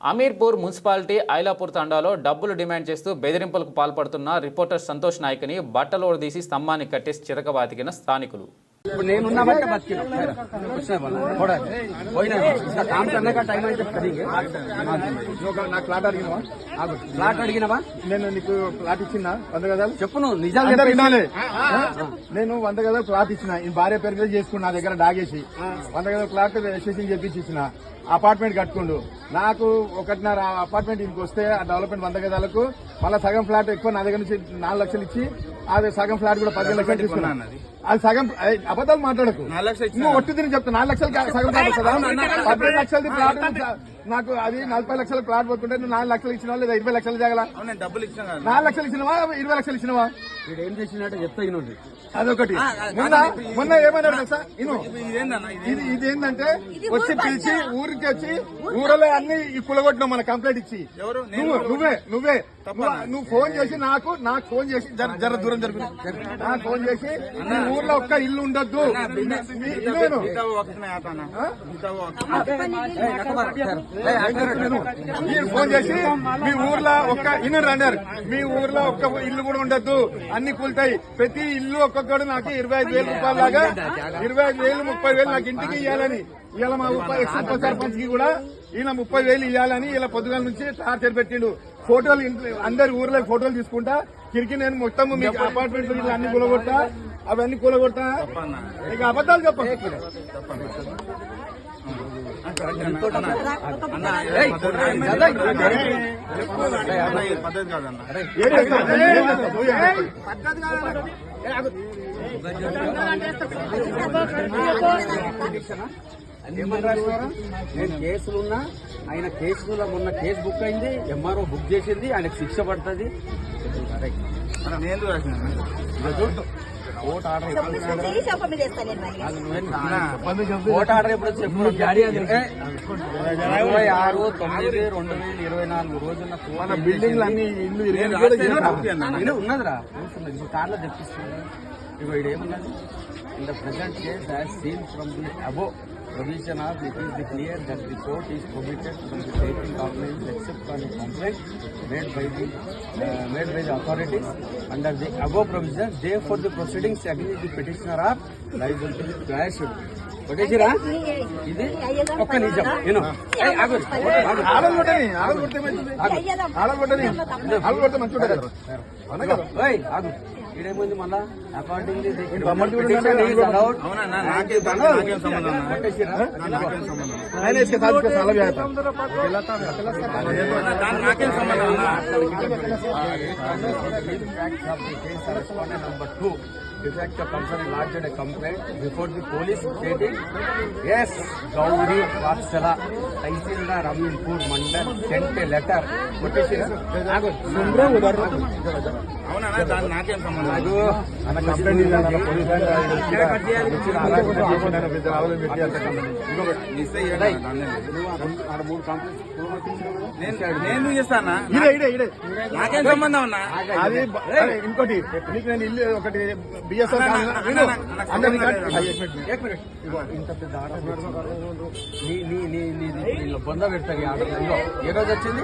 Ameerpur municipality Ailapur తండాలో డబ్బులు demand చేస్తూ బెదిరింపులకు పాల్పడుతున్న రిపోర్టర్ సంతోష్ నాయక్ని బట్టలు స్తంభానికి స్తంభాన్ని కట్టేసి చిరకబాతికిన స్థానికులు. ఇప్పుడు నేనున్నా బట్టి బతికిన. వచ్చిన పోయినా. కామ్స్ అన్నాక టైం అయితే నా ప్లాట్ అడిగినవా? ప్లాట్ అడిగినవా? నేను నీకు ప్లాట్ ఇచ్చిన. వంద గదాలు? చెప్పు నిజాలు వినాలి. నేను వంద గదాలు ప్లాట్ ఇచ్చిన. ఈ భార్య పేరు మీద చేసుకున్నా దగ్గర డాగేసి వంద గదాలు ప్లాట్ రిజిస్ట్రేషన్ చేపించి ఇచ్చిన. అపార్ట్మెంట్ కట్టుకుండు. నాకు ఒకటిన్నర అపార్ట్మెంట్ ఇంటికి ఆ డెవలప్మెంట్ వంద గదాలకు మళ్ళీ సగం ఫ్లాట్ ఎక్కువ నా దగ్గర నుంచి నాలుగు లక్షలు ఇచ్చి అది సగం ఫ్లాట్ కూడా పదిహేను లక్షలు తీసుకున్నాను అది. సగం అబద్ధాలు మాట్లాడకు. నువ్వు ఒట్టి తిని చెప్తా నాలుగు లక్షలు సగం ఫ్లాట్ పదిహేను లక్షలది ప్లాట్ నాకు అది నలభై లక్షల ప్లాట్ పోతుంటే నువ్వు నాలుగు లక్షలు ఇచ్చినావా లేదా ఇరవై లక్షలు జాగల? నాలుగు లక్షలు ఇచ్చినవా ఇరవై లక్షలు ఇచ్చినవా? వీడు ఏం చేసినట్టు చెప్తా ఇనుండి అదొకటి. మొన్న మొన్న ఏమన్నాడు తెలుసా? ఇను. ఇది ఇది ఏంటంటే వచ్చి పిలిచి ఊరికి వచ్చి ఊరలో అన్ని ఈ కులగొట్టినావు మన కంప్లైంట్ ఇచ్చి. నువ్వు నువ్వే. నువ్వే ఫోన్ చేసి నాకు నాకు ఫోన్ చేసి జర జర దూరం జరుగు నాకు ఫోన్ చేసి మీ ఊర్లో ఒక్క ఇల్లు ఉండొద్దు ఫోన్ చేసి మీ ఊర్లో ఒక్క ఇల్లు అన్నారు మీ ఊర్లో ఒక్క ఇల్లు కూడా ఉండద్దు అన్ని కూలుతాయి ప్రతి ఇల్లు ఒక్కొక్కడు నాకు ఇరవై ఐదు వేల రూపాయల లాగా ఇరవై ఐదు వేలు ముప్పై వేలు నాకు ఇంటికి ఇవ్వాలని ఇవాళ మా ఉప ఎక్స్ ఉప సర్పంచ్కి కూడా ఈయన ముప్పై వేలు ఇవ్వాలని ఇలా పొద్దుగాల నుంచి టార్చర్ పెట్టిండు ఫోటోలు అందరి ఊర్లో ఫోటోలు తీసుకుంటా కిరికి నేను మొత్తం మీకు అపార్ట్మెంట్ అన్ని కూలగొట్టా అవన్నీ కూలగొట్టా ఇక అబద్ధాలు చెప్పండి చేస్తావు? నేను కేసులున్నా ఆయన కేసులో మొన్న కేసు బుక్ అయింది ఎంఆర్ఓ బుక్ చేసింది ఆయనకు శిక్ష పడుతుంది. ఓట్ ఆర్డర్ ఓట్ ఆర్డర్ ఎప్పుడు చెప్పు ఇరవై ఆరు తొమ్మిది రెండు వేల ఇరవై నాలుగు రోజున మన బిల్డింగ్లు అన్ని ఇల్లు ఉన్నదిరా. కార్లో తెప్పిస్తున్నాను ఏమున్నది in the present case seen from the above of it is the clear that the court is prohibited from the taking complaint except on the complaint made by the made by the authorities under the above provision therefore the proceedings against the petitioner are liable to the quashed కొట్టేసిరా ఇది ఒక్క నిజం నేను మంచిగా ఉంటుంది కదా అవునా కదా ఓయ్ ఆగు ఇదేముంది మళ్ళా? అకార్డింగ్ బొమ్మలు defect of concern lodged a complaint before the police stating, yes, Gauri Vatsala, Taisildar Aminpur Mandal sent a letter. నేను చేస్తానా నాకేం సంబంధం ఉన్నా అది ఇంకోటి నీకు నేను ఇల్లు ఒకటి ఇగో ఇంత పెద్ద ఆర్డర్ నీ నీ నీ నీ నీ బొంద పెడతారు ఈ ఆర్డర్ ఏ రోజు వచ్చింది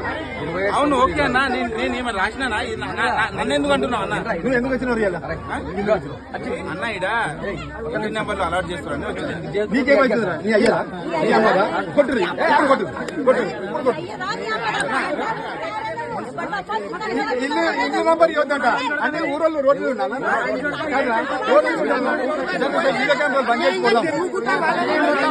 అవును ఓకే అన్నా నేను నేను ఏమైనా రాసినానా ఇది నా- నా- నా- నన్ను ఎందుకు అంటున్నావు అన్న నువ్వు ఎందుకు వచ్చినావు అన్న ఇడ ఒకటి నెంబర్లు అలౌట్ చేస్తున్నాను నీ కొట్టు కొట్టు ఇప్పుడు కొట్టు ఇల్లు ఇల్లు నంబర్ ఇవ్వద్దంట. అంటే ఊరోళ్ళు రోడ్లు ఉండాలా? రోడ్లు ఉండాలా? బంద్ చేసుకోవాలి